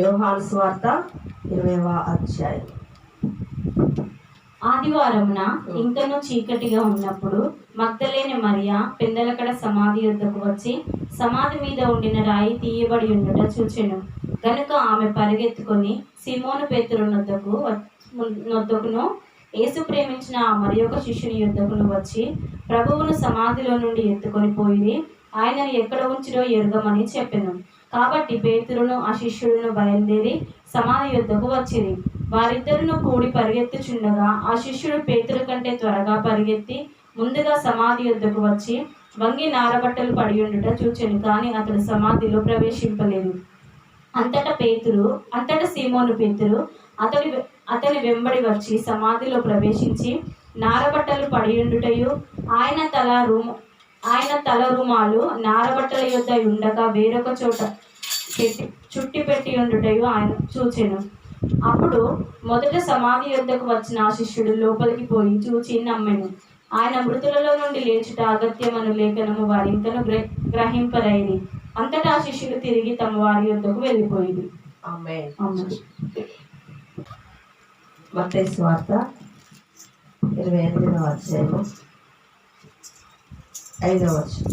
యోహాను స్వార్త ఇరవైవ అధ్యాయం. ఆదివారంన ఇంకనూ చీకటిగా ఉన్నప్పుడు మగ్ధలేని మరియా పెందలకడ సమాధి యొద్దకు వచ్చి సమాధి మీద ఉండిన రాయి తీయబడి ఉండుట చూచెను. కనుక ఆమె పరిగెత్తుకొని సిమోను పేతురు నొద్దకు నొద్దకును యేసు ప్రేమించిన ఆ మరి ఒక శిష్యుని యుద్ధకును వచ్చి ప్రభువును సమాధిలో నుండి ఎత్తుకొని పోయి ఆయనను ఎక్కడ ఉంచిరో ఎరుగమని చెప్పెను. కాబట్టి పేతురును ఆ శిష్యుడును బయలుదేరి సమాధి యుద్ధకు వచ్చింది వారిద్దరును కూడి పరిగెత్తుచుండగా ఆ శిష్యుడు పేతురు కంటే త్వరగా పరిగెత్తి ముందుగా సమాధి యుద్ధకు వచ్చి వంగి నారబట్టలు పడి ఉండుట చూచెను కానీ అతడు సమాధిలో ప్రవేశింపలేదు. అంతటా పేతురు అంతటా సీమోను పేతురు అతడి అతని వెంబడి వచ్చి సమాధిలో ప్రవేశించి నారబట్టలు పడియుండుటయు ఆయన తల రూము ఆయన తల రుమాలు నారబట్టల యొద్ద ఉండగా వేరొక చోట పెట్టి చుట్టి పెట్టి ఉండుటయు ఆయన చూచెను. అప్పుడు మొదట సమాధి యొద్దకు వచ్చిన ఆ శిష్యుడు లోపలికి పోయి చూచి నమ్మెను. ఆయన మృతులలో నుండి లేచుట అగత్యమను లేఖనము వారింకను గ్ర గ్రహింపరైరి అంతటా ఆ శిష్యులు తిరిగి తమ వారి యొద్దకు వెళ్ళిపోయింది ఇరవై ఎనిమిదవ అధ్యాయము. ఐదవ వచనం.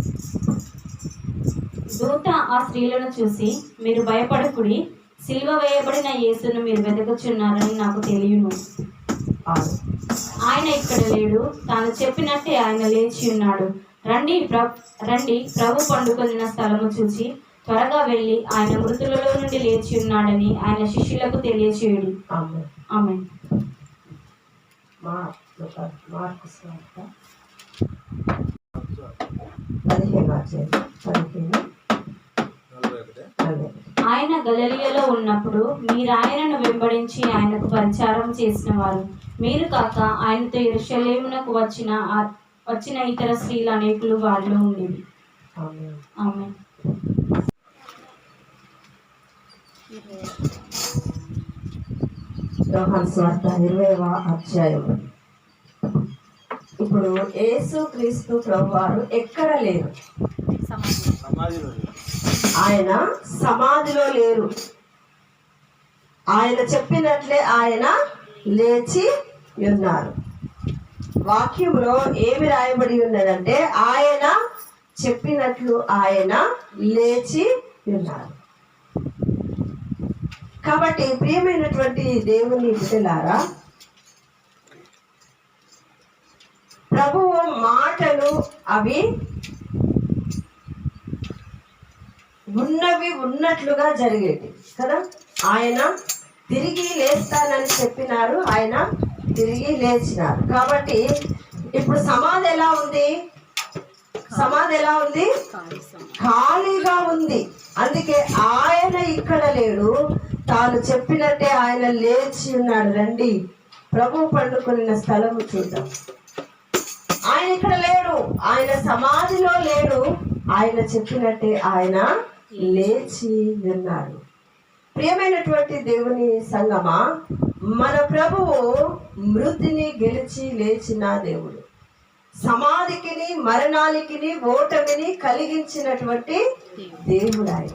దూత ఆ స్త్రీలను చూసి మీరు భయపడకుడి సిల్వ వేయబడిన యేసును మీరు వెతకుచున్నారని నాకు తెలియను. ఆయన ఇక్కడ లేడు తాను చెప్పినట్టే ఆయన లేచి ఉన్నాడు. రండి ప్ర రండి ప్రభు పండుకొనిన స్థలము చూసి త్వరగా వెళ్ళి ఆయన మృతులలో నుండి లేచి ఉన్నాడని ఆయన శిష్యులకు తెలియచేయుడి. ఆమె ఆమె మార్కు. ఆయన గలలియలో ఉన్నప్పుడు మీరు ఆయనను వెంబడించి ఆయనకు పరిచారం చేసిన వారు. మీరు కాక ఆయనతో ఎరుషలేమునకు వచ్చిన వచ్చిన ఇతర స్త్రీలు అనేకులు వాళ్ళు ఉండేవి. ఆమె యోహాన్ ఇరవైవ అధ్యాయం. ఇప్పుడు యేసు క్రీస్తు ప్రభువారు ఎక్కడ లేరు? ఆయన సమాధిలో లేరు. ఆయన చెప్పినట్లే ఆయన లేచి ఉన్నారు. వాక్యంలో ఏమి రాయబడి ఉన్నదంటే ఆయన చెప్పినట్లు ఆయన లేచి ఉన్నారు. కాబట్టి ప్రియమైనటువంటి దేవుని బిడ్డలారా ప్రభువు మాటలు అవి ఉన్నవి ఉన్నట్లుగా జరిగేది కదా? ఆయన తిరిగి లేస్తానని చెప్పినారు ఆయన తిరిగి లేచినారు. కాబట్టి ఇప్పుడు సమాధి ఎలా ఉంది? సమాధి ఎలా ఉంది? ఖాళీగా ఉంది. అందుకే ఆయన ఇక్కడ లేడు. తాను చెప్పినట్టే ఆయన లేచి ఉన్నాడు రండి. ప్రభు పండుకున్న స్థలము చూద్దాం. ఆయన ఇక్కడ లేడు. ఆయన సమాధిలో లేడు. ఆయన చెప్పినట్టే ఆయన లేచి విన్నారు ప్రియమైనటువంటి దేవుని సంగమా మన ప్రభువు మృతిని గెలిచి లేచిన దేవుడు. సమాధికిని మరణానికిని ఓటమిని కలిగించినటువంటి దేవుడు ఆయన.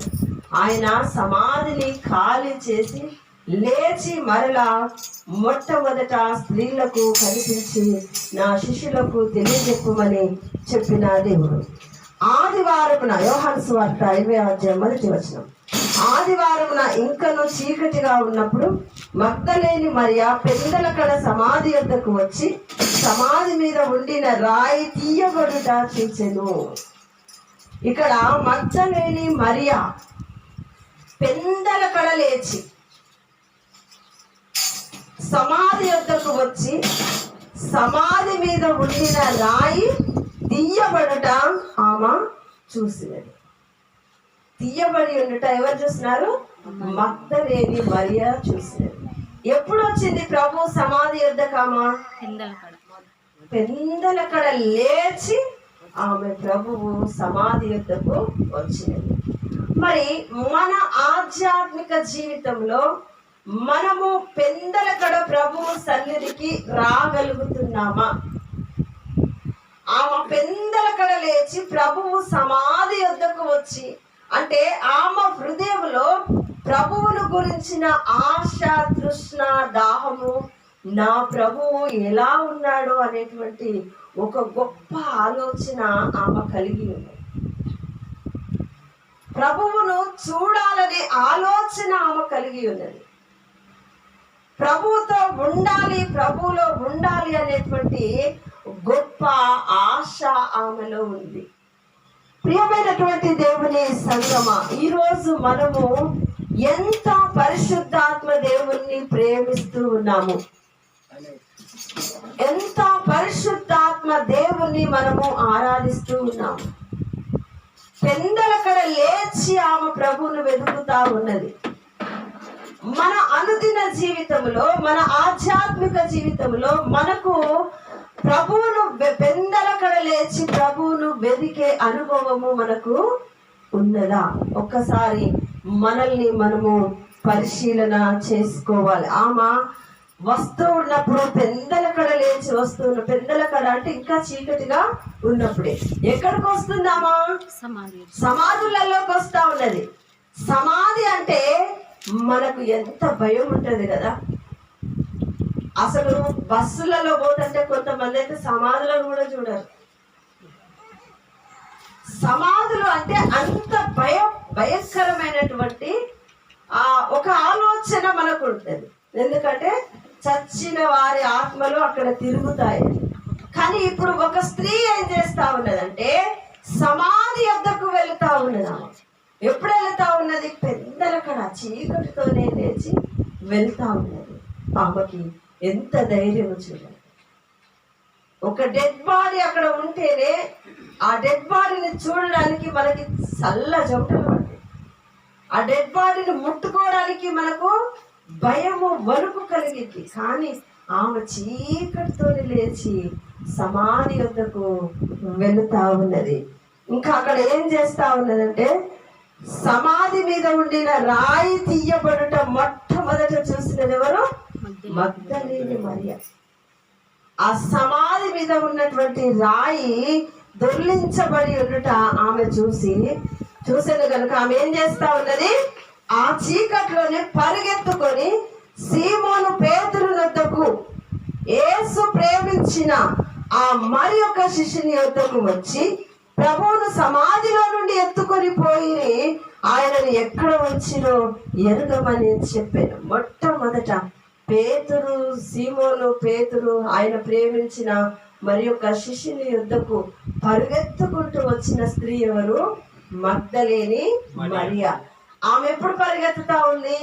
ఆయన సమాధిని ఖాళీ చేసి లేచి మరలా మొట్టమొదట స్త్రీలకు కనిపించి నా శిష్యులకు తెలియజెప్పమని చెప్పిన దేవుడు. ఆదివారమున యోహాను వార్త ఇరవై అధ్యాయం మొదటి వచనం. ఆదివారమున ఇంకను చీకటిగా ఉన్నప్పుడు మగ్ధలేని మరియా పెందలకడ సమాధి వద్దకు వచ్చి సమాధి మీద ఉండిన రాయి తీయబడుట చూచెను. ఇక్కడ మగ్ధలేని మరియా పెందలకడ లేచి సమాధి యొద్దకు వచ్చి సమాధి మీద ఉండిన రాయి తీయబడుట ఆమె చూసినది. తీయబడి ఉండట ఎవరు చూసినారు? మగ్ధలేని మరియా చూసినది. ఎప్పుడు వచ్చింది ప్రభు సమాధి యొద్దకామా పెందలకడ. లేచి ఆమె ప్రభువు సమాధి యొద్దకు వచ్చినది మరి మన ఆధ్యాత్మిక జీవితంలో మనము పెందలకడ ప్రభువు సన్నిధికి రాగలుగుతున్నామా? ఆమె పెందలకడ లేచి ప్రభువు సమాధి యొద్దకు వచ్చి అంటే ఆమె హృదయంలో ప్రభువును గురించిన ఆశ తృష్ణ దాహము నా ప్రభువు ఎలా ఉన్నాడు అనేటువంటి ఒక గొప్ప ఆలోచన ఆమె కలిగి ఉంది. ప్రభువును చూడాలనే ఆలోచన ఆమె కలిగి ఉన్నది. ప్రభువుతో ఉండాలి ప్రభువులో ఉండాలి అనేటువంటి గొప్ప ఆశ ఆమెలో ఉంది. ప్రియమైనటువంటి దేవుని సంగమ ఈరోజు మనము ఎంత పరిశుద్ధాత్మ దేవుణ్ణి ప్రేమిస్తూ ఉన్నాము? ఎంత పరిశుద్ధాత్మ దేవుణ్ణి మనము ఆరాధిస్తూ ఉన్నాము? పెందలకడ లేచి ఆమె ప్రభువును వెతుకుతా ఉన్నది. మన అనుదిన జీవితంలో మన ఆధ్యాత్మిక జీవితంలో మనకు ప్రభువును పెందలకడ లేచి ప్రభువును వెదికే అనుభవము మనకు ఉన్నదా? ఒక్కసారి మనల్ని మనము పరిశీలన చేసుకోవాలి. ఆమె వస్తూ ఉన్నప్పుడు పెందలకడ లేచి వస్తున్న పెందలకడ అంటే ఇంకా చీకటిగా ఉన్నప్పుడే. ఎక్కడికి వస్తుందామా సమాధి. సమాధులలోకి వస్తా ఉన్నది. సమాధి అంటే మనకు ఎంత భయం ఉంటుంది కదా? అసలు బస్సులలో పోతుంటే కొంతమంది అయితే సమాధులను కూడా చూడరు. సమాధులు అంటే అంత భయం భయంకరమైనటువంటి ఆ ఒక ఆలోచన మనకు ఉంటుంది ఎందుకంటే చచ్చిన వారి ఆత్మలు అక్కడ తిరుగుతాయి. కానీ ఇప్పుడు ఒక స్త్రీ ఏం చేస్తా ఉన్నదంటే సమాధి వద్దకు వెళుతా ఉన్నది ఎప్పుడు వెళ్తా ఉన్నది? పెద్దలక్కడ చీకటితోనే లేచి వెళ్తా ఉన్నది. ఆమెకి ఎంత ధైర్యం చూడండి. ఒక డెడ్ బాడీ అక్కడ ఉంటేనే ఆ డెడ్ బాడీని చూడడానికి మనకి చల్ల చెమటలు ఆ డెడ్ బాడీని ముట్టుకోవడానికి మనకు భయము వణుకు కలిగింది. కానీ ఆమె చీకటితో లేచి సమాధి వద్దకు వెళుతా ఉన్నది. ఇంకా అక్కడ ఏం చేస్తా ఉన్నదంటే సమాధి మీద ఉండిన రాయి తీయబడుట మొట్టమొదట చూసినది ఎవరు? మగ్ధలేని మరియ. ఆ సమాధి మీద ఉన్నటువంటి రాయి దొర్లించబడి ఉండుట ఆమె చూసి చూసిన కనుక ఆమె ఏం చేస్తా ఉన్నది? ఆ చీకట్లోనే పరిగెత్తుకొని సీమోను పేతురు వద్దకు యేసు ప్రేమించిన ఆ మరి యొక్క శిష్యుని వద్దకు వచ్చి ప్రభువును సమాధిలో నుండి ఎత్తుకొని పోయి ఆయనను ఎక్కడ ఉంచినో ఎరగమని చెప్పాను మొట్టమొదట పేతురు సీమోను పేతురు ఆయన ప్రేమించిన మరి యొక్క శిష్యుని యుద్ధకు పరిగెత్తుకుంటూ వచ్చిన స్త్రీ ఎవరు? మగ్ధలేని మరియా. ఆమె ఎప్పుడు పరిగెత్తుతా ఉంది?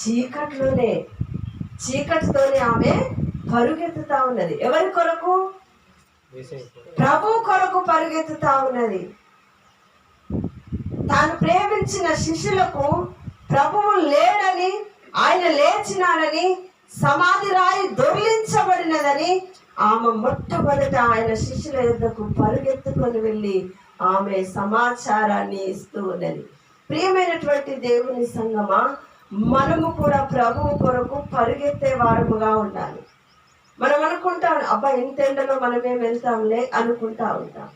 చీకట్లోనే. చీకటితోనే ఆమె పరుగెత్తుతా ఉన్నది. ఎవరి కొరకు? ప్రభు కొరకు పరిగెత్తుతా ఉన్నది. తాను ప్రేమించిన శిష్యులకు ప్రభువు లేడని ఆయన లేచినాడని సమాధి రాయి దొర్లించబడినదని ఆమె మొట్టమొదట ఆయన శిష్యుల యుద్ధకు పరుగెత్తుకొని వెళ్ళి ఆమె సమాచారాన్ని ఇస్తూ ఉన్నది. ప్రియమైనటువంటి దేవుని సంగమా మనము కూడా ప్రభువు కొరకు పరిగెత్తే వారముగా ఉండాలి. మనం అనుకుంటాం అబ్బా ఇంత ఎండలో మనమేం వెళ్తాంలే అనుకుంటా ఉంటాం.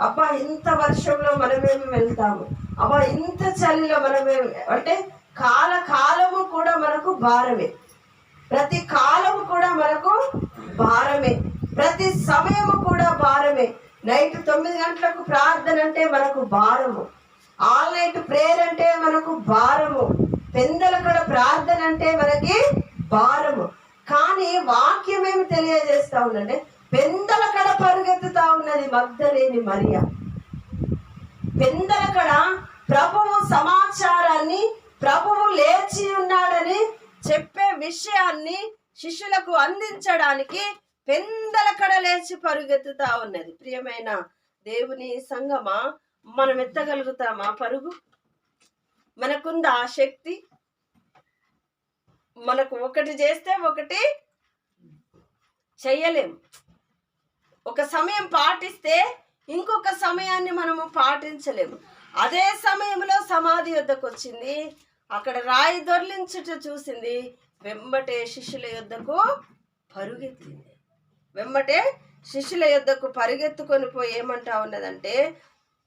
అబ్బా ఇంత వర్షంలో మనమేమి వెళ్తాము. అబ్బా ఇంత చలిలో మనమే అంటే కాల కాలము కూడా మనకు భారమే. ప్రతి కాలము కూడా మనకు భారమే. ప్రతి సమయము కూడా భారమే. నైట్ తొమ్మిది గంటలకు ప్రార్థన అంటే మనకు భారము. ఆల్ నైట్ ప్రేయర్ అంటే మనకు భారము. పెందలకడ ప్రార్థన అంటే మనకి భారము. కానీ వాక్యం ఏమి తెలియజేస్తా ఉందంటే పెందలకడ పరుగెత్తుతా ఉన్నది మగ్ధలేని పెందల కడ ప్రభువు సమాచారాన్ని ప్రభువు లేచి ఉన్నాడని చెప్పే విషయాన్ని శిష్యులకు అందించడానికి పెందలకడ లేచి పరుగెత్తుతా ఉన్నది. ప్రియమైన దేవుని సంగమా మనం ఎత్తగలుగుతామా పరుగు. మనకుందా శక్తి? మనకు ఒకటి చేస్తే ఒకటి చెయ్యలేం ఒక సమయం పాటిస్తే ఇంకొక సమయాన్ని మనము పాటించలేము అదే సమయంలో సమాధి వద్దకు వచ్చింది. అక్కడ రాయి దొర్లించుట చూసింది. వెంబటే శిష్యుల యొద్దకు పరుగెత్తింది. వెంబటే శిష్యుల యొద్దకు పరుగెత్తుకొని పోయి ఏమంటా ఉన్నదంటే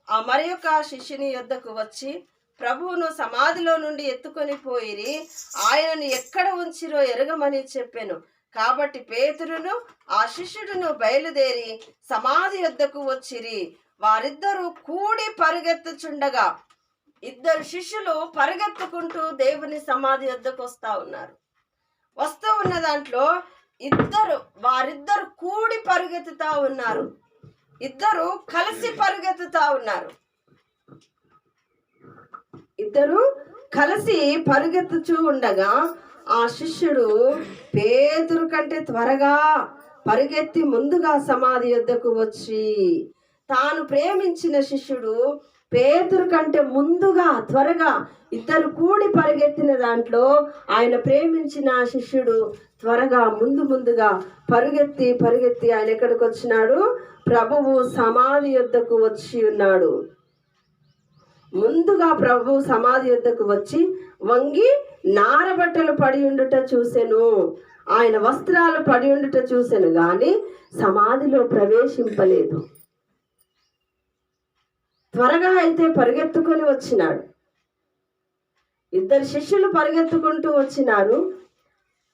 ఆ మరి యొక్క శిష్యుని యొద్దకు వచ్చి ప్రభువును సమాధిలో నుండి ఎత్తుకొని పోయిరి. ఆయనను ఎక్కడ ఉంచిరో ఎరగమని చెప్పాను. కాబట్టి పేతురును ఆ శిష్యుడును బయలుదేరి సమాధి యొద్దకు వచ్చిరి. వారిద్దరూ కూడి పరిగెత్తుచుండగా ఇద్దరు శిష్యులు పరిగెత్తుకుంటూ దేవుని సమాధి వద్దకు వస్తా ఉన్నారు. వస్తూ ఉన్న దాంట్లో ఇద్దరు వారిద్దరు కూడి పరిగెత్తుతా ఉన్నారు. ఇద్దరు కలిసి పరిగెత్తుతా ఉన్నారు. ఇద్దరు కలిసి పరిగెత్తుచూ ఉండగా ఆ శిష్యుడు పేతురు కంటే త్వరగా పరిగెత్తి ముందుగా సమాధి యొద్దకు వచ్చి తాను ప్రేమించిన శిష్యుడు పేతురు కంటే ముందుగా త్వరగా ఇద్దరు కూడి పరిగెత్తిన దాంట్లో ఆయన ప్రేమించిన శిష్యుడు త్వరగా ముందు ముందుగా పరిగెత్తి పరిగెత్తి ఆయన ఎక్కడికి వచ్చినాడు ప్రభువు సమాధి యొద్దకు వచ్చి ఉన్నాడు. ముందుగా ప్రభు సమాధి యుద్ధకు వచ్చి వంగి నారబట్టలు పడి ఉండుట చూసెను. ఆయన వస్త్రాలు పడి ఉండుట చూసెను కానీ సమాధిలో ప్రవేశింపలేదు. త్వరగా అయితే పరిగెత్తుకొని వచ్చినాడు. ఇద్దరు శిష్యులు పరిగెత్తుకుంటూ వచ్చినారు.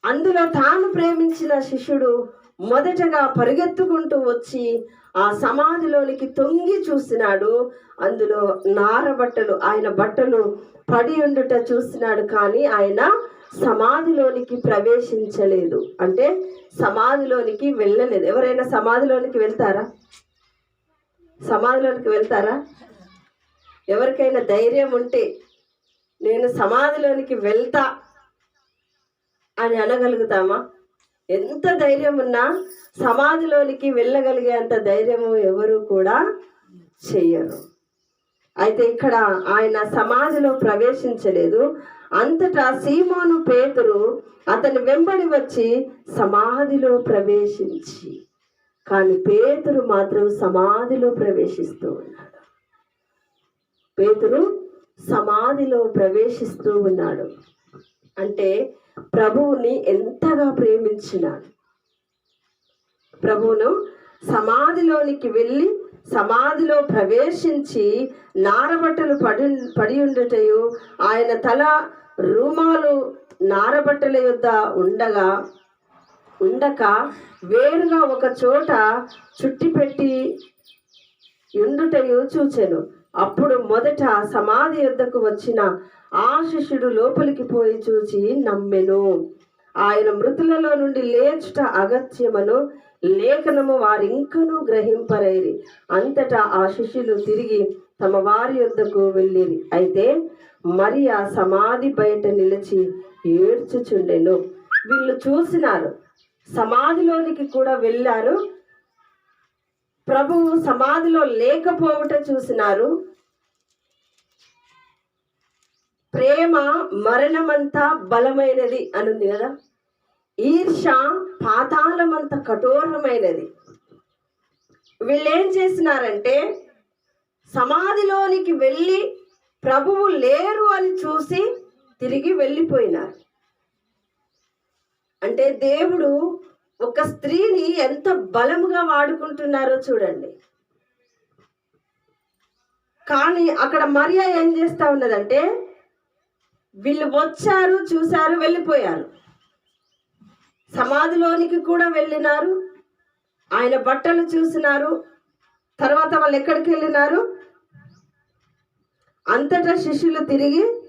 అందులో తాను ప్రేమించిన శిష్యుడు మొదటగా పరిగెత్తుకుంటూ వచ్చి ఆ సమాధిలోనికి తొంగి చూసినాడు. అందులో నార బట్టలు ఆయన బట్టలు పడి ఉండుట చూసినాడు కానీ ఆయన సమాధిలోనికి ప్రవేశించలేదు. అంటే సమాధిలోనికి వెళ్ళలేదు. ఎవరైనా సమాధిలోనికి వెళ్తారా? సమాధిలోనికి వెళ్తారా? ఎవరికైనా ధైర్యం ఉంటే నేను సమాధిలోనికి వెళ్తా అని అనగలుగుతామా? ఎంత ధైర్యం ఉన్నా సమాధిలోనికి వెళ్ళగలిగేంత ధైర్యము ఎవరు కూడా చెయ్యరు. అయితే ఇక్కడ ఆయన సమాధిలో ప్రవేశించలేదు. అంతటా సీమోను పేతురు అతని వెంబడి వచ్చి సమాధిలో ప్రవేశించి కానీ పేతురు మాత్రం సమాధిలో ప్రవేశిస్తూ ఉన్నాడు. పేతురు సమాధిలో ప్రవేశిస్తూ ఉన్నాడు. అంటే ప్రభువుని ఎంతగా ప్రేమించినాడు ప్రభువును సమాధిలోనికి వెళ్ళి సమాధిలో ప్రవేశించి నారబట్టలు పడి పడి ఉండటయు ఆయన తల రూమాలు నారబట్టల యొద్ద ఉండగా ఉండక వేరుగా ఒక చోట చుట్టి పెట్టి ఉండుటయు చూచెను. అప్పుడు మొదట సమాధి యొద్దకు వచ్చిన ఆ శిష్యుడు లోపలికి పోయి చూచి నమ్మెను. ఆయన మృతులలో నుండి లేచుట అగత్యమను లేఖనము వారింకనూ గ్రహింపరైరి. అంతటా ఆ శిష్యులు తిరిగి తమ వారి యొద్దకు వెళ్ళిరి. అయితే మరి ఆ సమాధి బయట నిలిచి ఏడ్చుచుండెను. వీళ్ళు చూసినారు. సమాధిలోనికి కూడా వెళ్ళారు. ప్రభువు సమాధిలో లేకపోవట చూసినారు. ప్రేమ మరణమంతా బలమైనది అనుంది కదా. ఈర్ష పాతాళమంత కఠోరమైనది. వీళ్ళు ఏం చేసినారంటే సమాధిలోనికి వెళ్ళి ప్రభువు లేరు అని చూసి తిరిగి వెళ్ళిపోయినారు. అంటే దేవుడు ఒక స్త్రీని ఎంత బలముగా వాడుకుంటున్నారో చూడండి. కానీ అక్కడ మరియా ఏం చేస్తా ఉన్నదంటే వీళ్ళు వచ్చారు చూశారు వెళ్ళిపోయారు. సమాధిలోనికి కూడా వెళ్ళినారు. ఆయన బట్టలు చూసినారు. తర్వాత వాళ్ళు ఎక్కడికి వెళ్ళినారు? అంతటా శిష్యులు తిరిగి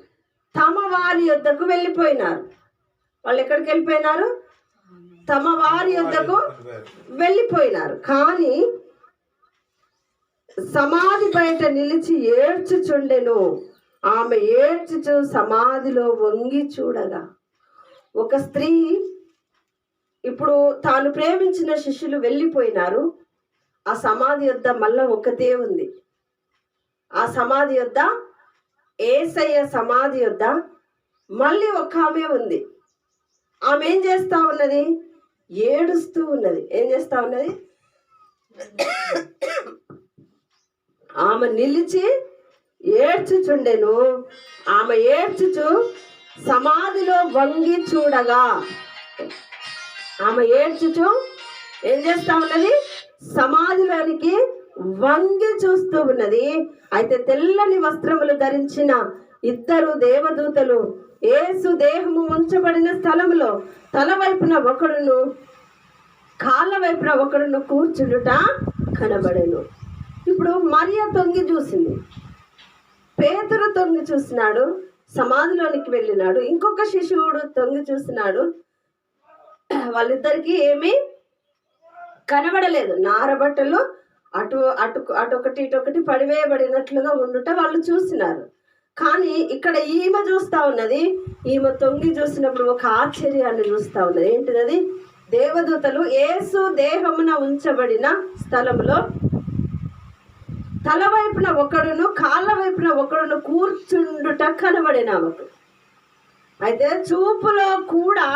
తమ వారి యొద్దకు వెళ్ళిపోయినారు. వాళ్ళు ఎక్కడికి వెళ్ళిపోయినారు? తమ వారి యొద్దకు వెళ్ళిపోయినారు. కానీ సమాధి బయట నిలిచి ఏడ్చుచుండెను. ఆమె ఏడ్చుచు సమాధిలో వంగి చూడగా ఒక స్త్రీ ఇప్పుడు తాను ప్రేమించిన శిష్యులు వెళ్ళిపోయినారు. ఆ సమాధి యొద్ద మళ్ళా ఒకతే ఉంది. ఆ సమాధి యొద్ద ఏసయ్య సమాధి యొద్ద మళ్ళీ ఒక ఆమె ఉంది. ఆమె ఏం చేస్తా ఉన్నది? ఏడుస్తూ ఉన్నది. ఏం చేస్తా ఉన్నది? ఆమె నిలిచి ఏడ్చుచుండెను. ఆమె ఏడ్చుచు సమాధిలో వంగి చూడగా ఆమె ఏడ్చుచు ఏం చేస్తా ఉన్నది? సమాధిలోనికి వంగి చూస్తూ ఉన్నది. అయితే తెల్లని వస్త్రములు ధరించిన ఇద్దరు దేవదూతలు ఏసు దేహము ఉంచబడిన స్థలములో తల వైపున ఒకడును కాళ్ళ వైపున ఒకడును కూర్చుండుట కనబడేను. ఇప్పుడు మరియ తొంగి చూసింది. పేతురు తొంగి చూసినాడు సమాధిలోనికి వెళ్ళినాడు. ఇంకొక శిశువుడు తొంగి చూసినాడు. వాళ్ళిద్దరికీ ఏమీ కనబడలేదు. నారబట్టలు అటు అటు అటొకటి ఇటొకటి పడివేయబడినట్లుగా ఉండుట వాళ్ళు చూసినారు. కానీ ఇక్కడ ఈమె చూస్తా ఉన్నది. ఈమె తొంగి చూసినప్పుడు ఒక ఆశ్చర్యాన్ని చూస్తా ఉన్నది. ఏంటిది అది దేవదూతలు ఏసు దేహమున ఉంచబడిన స్థలంలో తల వైపున ఒకడును కాళ్ళ వైపున ఒకడును కూర్చుండుట కనబడిన ఆమెకు. అయితే చూపులో కూడా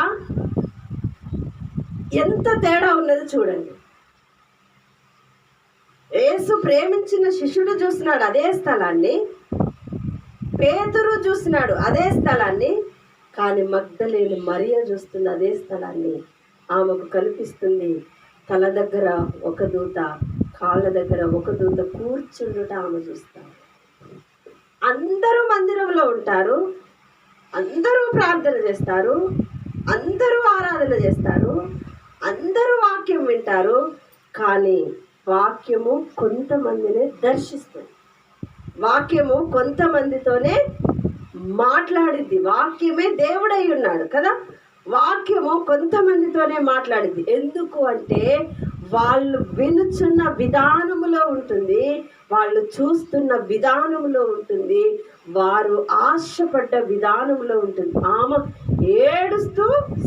ఎంత తేడా ఉన్నది చూడండి. ఏసు ప్రేమించిన శిష్యుడు చూస్తున్నాడు అదే స్థలాన్ని. పేతురు చూసినాడు అదే స్థలాన్ని కానీ మగ్ధలేని మరియ చూస్తుంది అదే స్థలాన్ని ఆమెకు కనిపిస్తుంది. తల దగ్గర ఒక దూత కాళ్ళ దగ్గర ఒక దూత కూర్చుండుట ఆమె చూస్తాం. అందరూ మందిరంలో ఉంటారు అందరూ ప్రార్థన చేస్తారు అందరూ ఆరాధన చేస్తారు అందరూ వాక్యం వింటారు కానీ వాక్యము కొంతమందినే దర్శిస్తుంది. వాక్యము కొంతమందితోనే మాట్లాడిద్ది. వాక్యమే దేవుడై ఉన్నాడు కదా? వాక్యము కొంతమందితోనే మాట్లాడిద్ది. ఎందుకు అంటే వాళ్ళు వినుచున్న విధానములో ఉంటుంది. వాళ్ళు చూస్తున్న విధానములో ఉంటుంది. వారు ఆశపడ్డ విధానంలో ఉంటుంది. ఆమె ఏడుస్తూ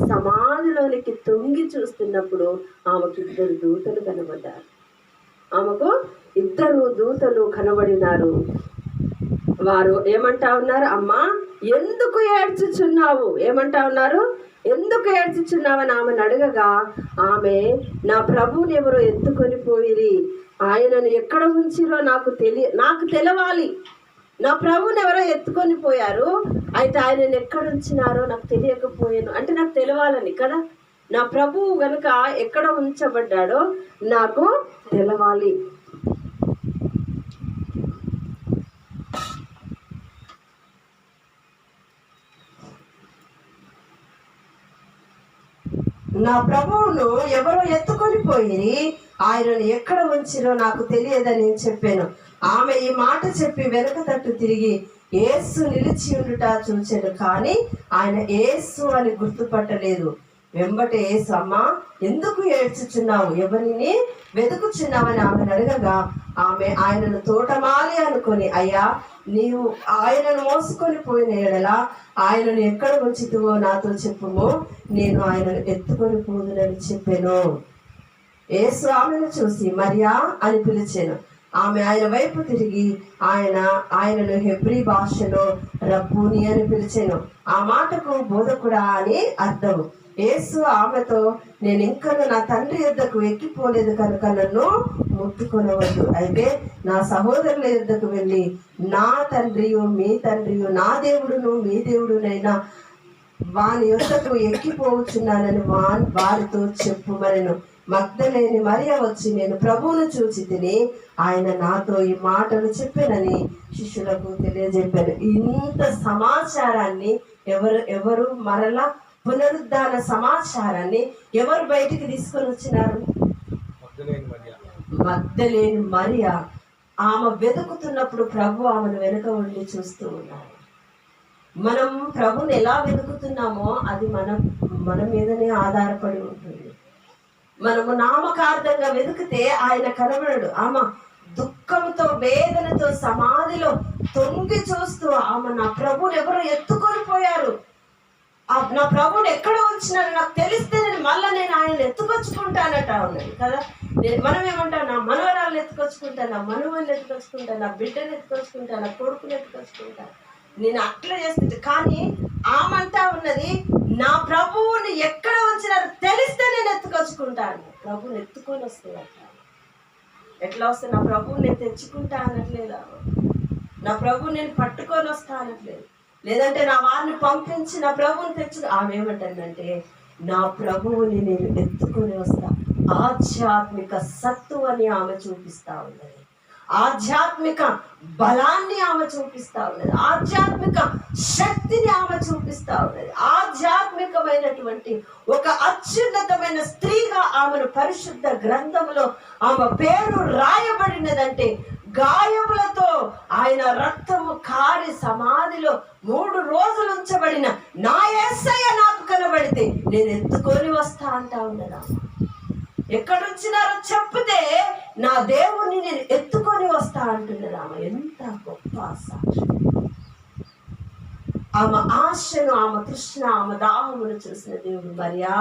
సమాధిలోనికి తొంగి చూస్తున్నప్పుడు ఆమెకి ఇద్దరు దూతలు కనబడ్డారు. ఆమెకు ఇద్దరు దూతలు కనబడినారు. వారు ఏమంటా ఉన్నారు? అమ్మా ఎందుకు ఏడ్చుచున్నావు? ఏమంటా ఉన్నారు? ఎందుకు ఏడ్చుచున్నావని ఆమెను అడగగా ఆమె నా ప్రభువుని ఎవరో ఎత్తుకొని పోయిరి. ఆయనను ఎక్కడ ఉంచిరో నాకు తెలియ నాకు తెలవాలి. నా ప్రభువుని ఎవరో ఎత్తుకొని పోయారు. అయితే ఆయనను ఎక్కడ ఉంచినారో నాకు తెలియకపోయాను. అంటే నాకు తెలవాలని కదా? నా ప్రభువు గనుక ఎక్కడ ఉంచబడ్డాడో నాకు తెలవాలి. నా ప్రభువును ఎవరో ఎత్తుకొని పోయి ఆయనను ఎక్కడ ఉంచిరో నాకు తెలియదని చెప్పాను. ఆమె ఈ మాట చెప్పి వెనుక తట్టు తిరిగి ఏసు నిలిచి ఉండుట చూచాడు కానీ ఆయన ఏసు అని గుర్తుపట్టలేదు. వెంబట ఏసు అమ్మ ఎందుకు ఏడ్చుచున్నావు? ఎవరిని వెతుకుచున్నావని ఆమెను అడగగా ఆమె ఆయనను తోటమాలి అనుకొని అయ్యా నీవు ఆయనను మోసుకొని పోయిన ఎడల ఆయనను ఎక్కడ ఉంచుతువో నాతో చెప్పుము నేను ఆయనను ఎత్తుకొని పోదునని చెప్పాను. ఏసు ఆమెను చూసి మరియా అని పిలిచాను. ఆమె ఆయన వైపు తిరిగి ఆయన ఆయనను హెబ్రీ భాషలో రబ్బూని అని పిలిచాను. ఆ మాటకు బోధకుడా అని అర్థం యేసు ఆమెతో నేను ఇంకా నా తండ్రి యుద్ధకు ఎక్కిపోలేదు కనుక నన్ను ముట్టుకొనవద్దు. అయితే నా సహోదరుల యుద్ధకు వెళ్ళి నా తండ్రియు మీ తండ్రియు నా దేవుడును మీ దేవుడునైనా వాని యుద్ధకు ఎక్కిపోవచ్చున్నానని వా వారితో చెప్పుమనెను. మగ్ధలేని మరియ వచ్చి నేను ప్రభువును చూచి తిని ఆయన నాతో ఈ మాటలు చెప్పానని శిష్యులకు తెలియజెప్పాను. ఇంత సమాచారాన్ని ఎవరు ఎవరు మరలా పునరుద్ధాన సమాచారాన్ని ఎవరు బయటికి తీసుకొని వచ్చినారు? మగ్ధలేని మరియ. ఆమె వెతుకుతున్నప్పుడు ప్రభు ఆమెను వెనుక ఉండి చూస్తూ ఉన్నారు మనం ప్రభుని ఎలా వెతుకుతున్నామో అది మనం మన మీదనే ఆధారపడి ఉంటుంది. మనము నామకార్థంగా వెతికితే ఆయన కనబడడు. ఆమె దుఃఖంతో వేదనతో సమాధిలో తొంగి చూస్తూ ఆమె నా ప్రభుని ఎవరో ఎత్తుకొని పోయారు. నా ప్రభుని ఎక్కడ ఉంచినారు నాకు తెలిస్తే నేను మళ్ళీ నేను ఆయన ఎత్తుకొచ్చుకుంటానట ఉన్నది కదా? నేను మనం ఏమంటాం నా మనవరాలను ఎత్తుకొచ్చుకుంటా నా మనవల్ని ఎత్తుకొచ్చుకుంటా నా బిడ్డని ఎత్తుకొచ్చుకుంటా నా కొడుకుని ఎత్తుకొచ్చుకుంటా నేను అట్లా చేస్తుంది కానీ ఆమంటా ఉన్నది నా ప్రభువుని ఎక్కడ ఉంచినారు తెలిస్తే నేను ఎత్తుకొచ్చుకుంటాను. ప్రభువుని ఎత్తుకొని వస్తున్నట్ట ఎట్లా వస్తే నా ప్రభువుని నేను తెచ్చుకుంటా అనట్లేదు? నా ప్రభువు నేను పట్టుకొని వస్తా అనట్లేదు. లేదంటే నా వారిని పంపించి నా ప్రభువుని తెచ్చు ఆమె ఏమంటుందంటే నా ప్రభువుని నేను ఎత్తుకొని వస్తా. ఆధ్యాత్మిక సత్తువని ఆమె చూపిస్తా ఉన్నది. ఆధ్యాత్మిక బలాన్ని ఆమె చూపిస్తా ఉన్నది. ఆధ్యాత్మిక శక్తిని ఆమె చూపిస్తా ఉన్నది. ఆధ్యాత్మికమైనటువంటి ఒక అత్యున్నతమైన స్త్రీగా ఆమెను పరిశుద్ధ గ్రంథంలో ఆమె పేరు రాయబడినదంటే గాయములతో ఆయన రక్తము కారి సమాధిలో మూడు రోజులు ఉంచబడిన నా ఏసయ్య నాకు కనబడితే నేను ఎత్తుకొని వస్తా అంటా ఉన్నదా ఎక్కడొచ్చినారో చెప్తే నా దేవుణ్ణి నేను ఎత్తుకొని వస్తా అంటున్నది ఆమె ఎంత గొప్ప సాక్షి. ఆమె ఆశను ఆమె తృష్ణ ఆమె దాహమును చూసిన దేవుడు మరియా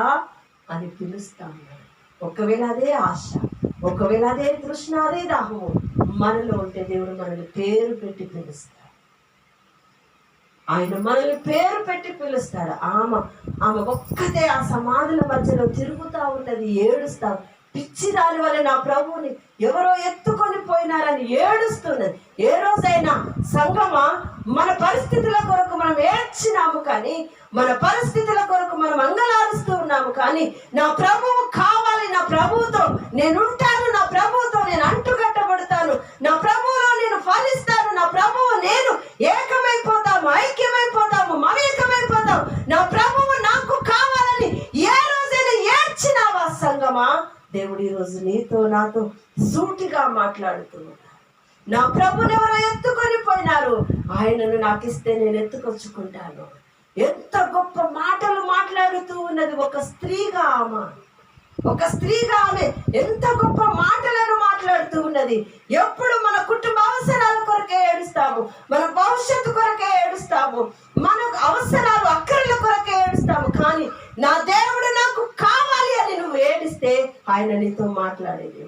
అని పిలుస్తా ఉన్నాడు. ఒకవేళ అదే ఆశ ఒకవేళ అదే కృష్ణ అదే దాహము మనలో ఉంటే దేవుడు మనల్ని పేరు పెట్టి పిలుస్తాడు. ఆయన మనల్ని పేరు పెట్టి పిలుస్తాడు. ఆమె ఆమె ఒక్కతే ఆ సమాధుల మధ్యలో తిరుగుతూ ఉన్నది ఏడుస్తా పిచ్చి దాని వల్ల నా ప్రభువుని ఎవరో ఎత్తుకొని పోయినారని ఏడుస్తున్నది. ఏ రోజైనా సంగమా మన పరిస్థితుల కొరకు మనం ఏడ్చినాము కానీ మన పరిస్థితుల కొరకు మనం అంగలారుస్తూ ఉన్నాము కానీ నా ప్రభువు కావాలి నా ప్రభువుతో నేను ఉంటాను నా ప్రభువుతో నేను అంటుకట్టబడతాను నా ప్రభువులో నేను ఫలిస్తాను నా ప్రభువు నేను ఏకమైపోతాము ఐక్యమైపోతాము మమేకమైపోతాము. నా ప్రభువు నాకు కావాలని ఏ రోజైనా ఏడ్చినావా సంగమా? దేవుడు ఈరోజు రోజు నీతో నాతో సూటిగా మాట్లాడుతున్నాడు. నా ప్రభుని ఎవరో ఎత్తుకొని పోయినారు. ఆయనను నాకు ఇస్తే నేను ఎత్తుకొచ్చుకుంటాను. ఎంత గొప్ప మాటలు మాట్లాడుతూ ఉన్నది ఒక స్త్రీగా ఆమె. ఒక స్త్రీగా ఆమె ఎంత గొప్ప మాటలను మాట్లాడుతూ ఉన్నది. ఎప్పుడు మన కుటుంబ అవసరాల కొరకే ఏడుస్తాము మన భవిష్యత్తు కొరకే ఏడుస్తాము మన అవసరాలు అక్కర్ల కొరకే ఏడుస్తాము. కానీ నా దేవుడు నాకు కావాలి అని నువ్వు ఏడిస్తే ఆయన నీతో మాట్లాడేది.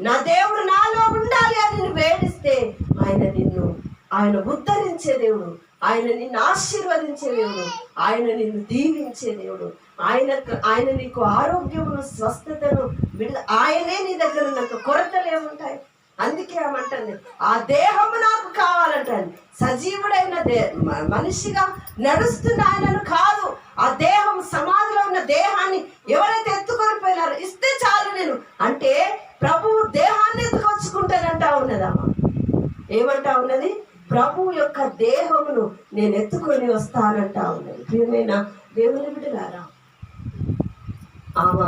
నా దేవుడు నాలో ఉండాలి అని నువ్వు ఏడిస్తే ఆయన నిన్ను ఆయన ఉద్ధరించే దేవుడు ఆయన నిన్ను ఆశీర్వదించే దేవుడు. ఆయన నిన్ను దీవించే దేవుడు. ఆయన ఆయన నీకు ఆరోగ్యమును స్వస్థతను విడుదల ఆయనే నీ దగ్గర నాకు కొరతలు ఏముంటాయి అందుకే ఏమంటుంది ఆ దేహము నాకు కావాలంటాను సజీవుడైన దే మనిషిగా నడుస్తున్న ఆయనను కాదు. ఆ దేహం సమాధిలో ఉన్న దేహాన్ని ఎవరైతే ఎత్తుకొని పోయినారో ఇస్తే చాలు నేను. అంటే ప్రభువు దేహాన్ని ఎత్తుకొచ్చుకుంటానంటా ఉన్నదమ్మా. ఏమంటా ఉన్నది? ప్రభువు యొక్క దేహమును నేను ఎత్తుకొని వస్తానంటా ఉన్నాను ప్రియమైన దేవుని బిడ్డలారా ఆమె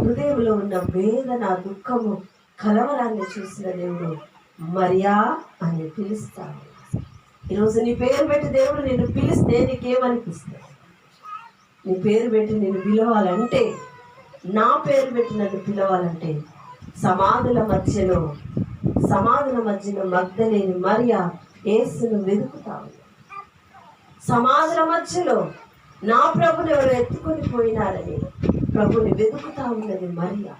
హృదయంలో ఉన్న వేదన దుఃఖము కలవరాన్ని చూసిన దేవుడు మరియా అని పిలుస్తాను ఈరోజు నీ పేరు పెట్టి దేవుడు నిన్ను పిలిస్తే నీకేమనిపిస్తుంది? నీ పేరు పెట్టి నేను పిలవాలంటే నా పేరు పెట్టి నన్ను పిలవాలంటే సమాధుల మధ్యలో సమాధుల మధ్యలో మగ్ధలేని మరియా ఏసును వెతుకుతావు సమాధుల మధ్యలో నా ప్రభుని ఎవరు ఎత్తుకొని పోయినారని ప్రభుని వెతుకుతా ఉన్నది మరియా.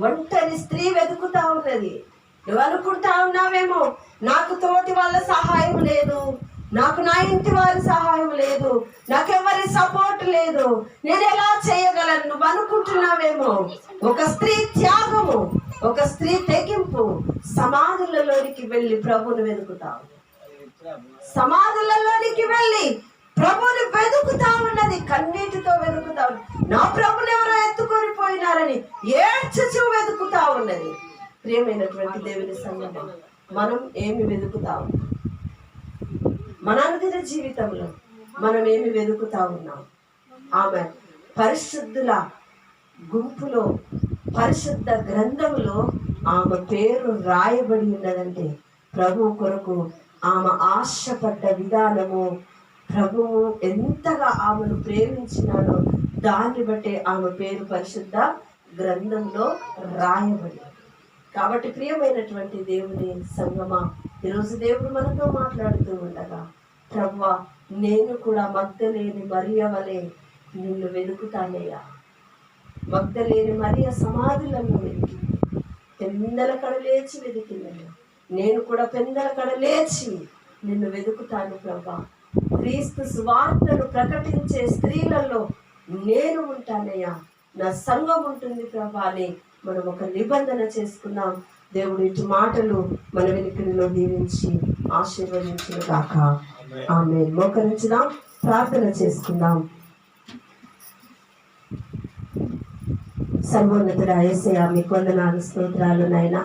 ఒంటరి స్త్రీ వెతుకుతా ఉన్నది. నువ్వు అనుకుంటా ఉన్నావేమో నాకు తోటి వాళ్ళ సహాయం లేదు నాకు నా ఇంటి వారి సహాయం లేదు నాకెవరి సపోర్ట్ లేదు నేను ఎలా చేయగలను? నువ్వు అనుకుంటున్నావేమో ఒక స్త్రీ త్యాగము ఒక స్త్రీ తెగింపు సమాధులలోనికి వెళ్ళి ప్రభుని వెతుకుతావు. సమాధులలోనికి వెళ్ళి ప్రభుని వెతుకుతా ఉన్నది కన్నీటితో వెతుకుతా నా ప్రభుని ఎవరో ఎత్తుకొని పోయినారని ఏడ్చుచూ వెతుకుతా ఉన్నది. ప్రియమైనటువంటి దేవుని సంగమం మనం ఏమి వెతుకుతా మన అనుదిన జీవితంలో మనం ఏమి వెతుకుతా ఉన్నాం? ఆమె పరిశుద్ధుల గుంపులో పరిశుద్ధ గ్రంథంలో ఆమె పేరు రాయబడి ఉన్నదంటే ప్రభు కొరకు ఆమె ఆశపడ్డ విధానము ప్రభువు ఎంతగా ఆమెను ప్రేమించినాడో దాన్ని బట్టే ఆమె పేరు పరిశుద్ధ గ్రంథంలో రాయబడి కాబట్టి ప్రియమైనటువంటి దేవుని సంగమ ఈరోజు దేవుడు మనతో మాట్లాడుతూ ఉండగా ప్రభు నేను కూడా మగ్ధలేని మరియ వలె నిన్ను వెతుకుతానయ్యా మగ్ధలేని మరియ సమాధులను వెతికి. పెందల కడలేచి వెతికిందయ్యా నేను కూడా పెందల కడ లేచి నిన్ను వెతుకుతాను ప్రభా. క్రీస్తు సువార్తను ప్రకటించే స్త్రీలలో నేను ఉంటానయ్యా. నా సంఘం ఉంటుంది ప్రభా అని మనం ఒక నిబంధన చేసుకున్నాం. దేవుడు ఇటు మాటలు మన వెనుకల్లో దీవించి ఆశీర్వదించిన కాక ఆమె మోకరించుదాం ప్రార్థన చేసుకుందాం. సర్వోన్నతుడ ఏసయ మీకు వందనాలు స్తోత్రాలు నాయన.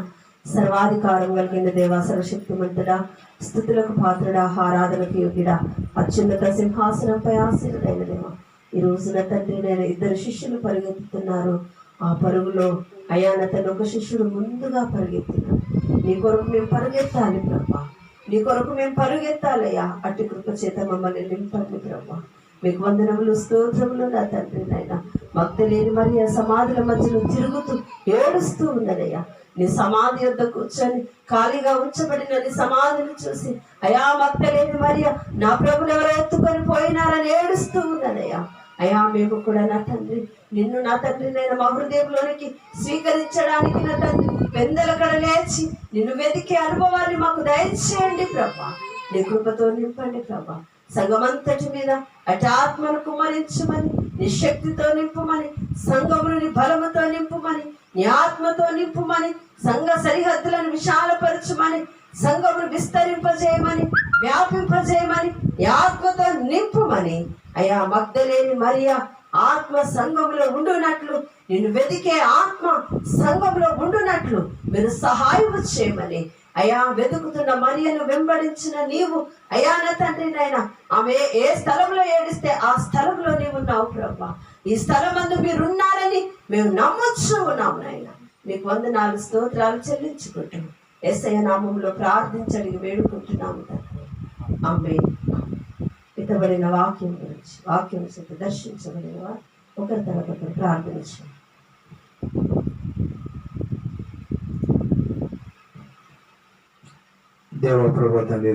సర్వాధికారం కలిగిన దేవా సర్వశక్తిమంతుడా స్థుతులకు పాత్రుడా ఆరాధనకు యోగిడా అత్యున్నత సింహాసనంపై ఆశీనుడైన దేవా. ఈ రోజున తండ్రి నేను ఇద్దరు శిష్యులు పరిగెత్తుతున్నారు. ఆ పరుగులో అయాన తన ఒక శిష్యుడు ముందుగా పరిగెత్తినాడు. నీ కొరకు మేము పరిగెత్తాలి ప్రభా. నీ కొరకు మేము పరిగెత్తాలయ్యా. అట్టి కృప చేత మమ్మల్ని నింపండి ప్రభా. మీకు వందనములు స్తోత్రములు నా తండ్రి నాయన. భక్తులేని మరి ఆ సమాధుల మధ్యలో తిరుగుతూ ఏడుస్తూ ఉన్నదయ్యా నీ సమాధి యొద్ద కూర్చొని ఖాళీగా ఉంచబడిన నీ సమాధిని చూసి అయా భక్తలేని మరియ నా ప్రభులు ఎవరో ఎత్తుకొని పోయినారని ఏడుస్తూ ఉన్నదయ్యా. అయా మేము కూడా నా తండ్రి నిన్ను నా తండ్రి నేను మా హృదయంలోనికి స్వీకరించడానికి నా తండ్రి పెందలకడ లేచి నిన్ను వెతికే అనుభవాన్ని మాకు దయచేయండి ప్రభా. నీ కృపతో నింపండి ప్రభా. సంఘమంతటి మీద అటాత్మను కుమరించమని నీ శక్తితో నింపుమని సంఘమును బలముతో నింపమని నీ ఆత్మతో నింపుమని సంఘ సరిహద్దులను విశాలపరచుమని సంఘమును విస్తరింపజేయమని వ్యాపింపజేయమని నీ ఆత్మతో నింపుమని. అయా మగ్ధలేని మరియా ఆత్మ సంఘములో ఉండునట్లు నిన్ను వెతికే ఆత్మ సంఘంలో ఉండునట్లు మీరు సహాయం చేయమని. అయా వెతుకుతున్న మరియను వెంబడించిన నీవు అయా నా తండ్రి నాయన ఆమె ఏ స్థలంలో ఏడిస్తే ఆ స్థలంలో నీవు ఉన్నావు ప్రభా. ఈ స్థలం అందు మీరు ఉన్నారని మేము నమ్మొచ్చు ఉన్నాం నాయన. మీకు వందనాలు స్తోత్రాలు చెల్లించుకుంటాం ఎస్ఐ నామంలో ప్రార్థించడికి వేడుకుంటున్నాము తండ్రి. ఆమె ఇతబడిన వాక్యం గురించి వాక్యం చేత దర్శించబడిన వారు ఒకరి తర్వాత ఒకరు ప్రార్థించారు దేవ ప్రభు తండ్రి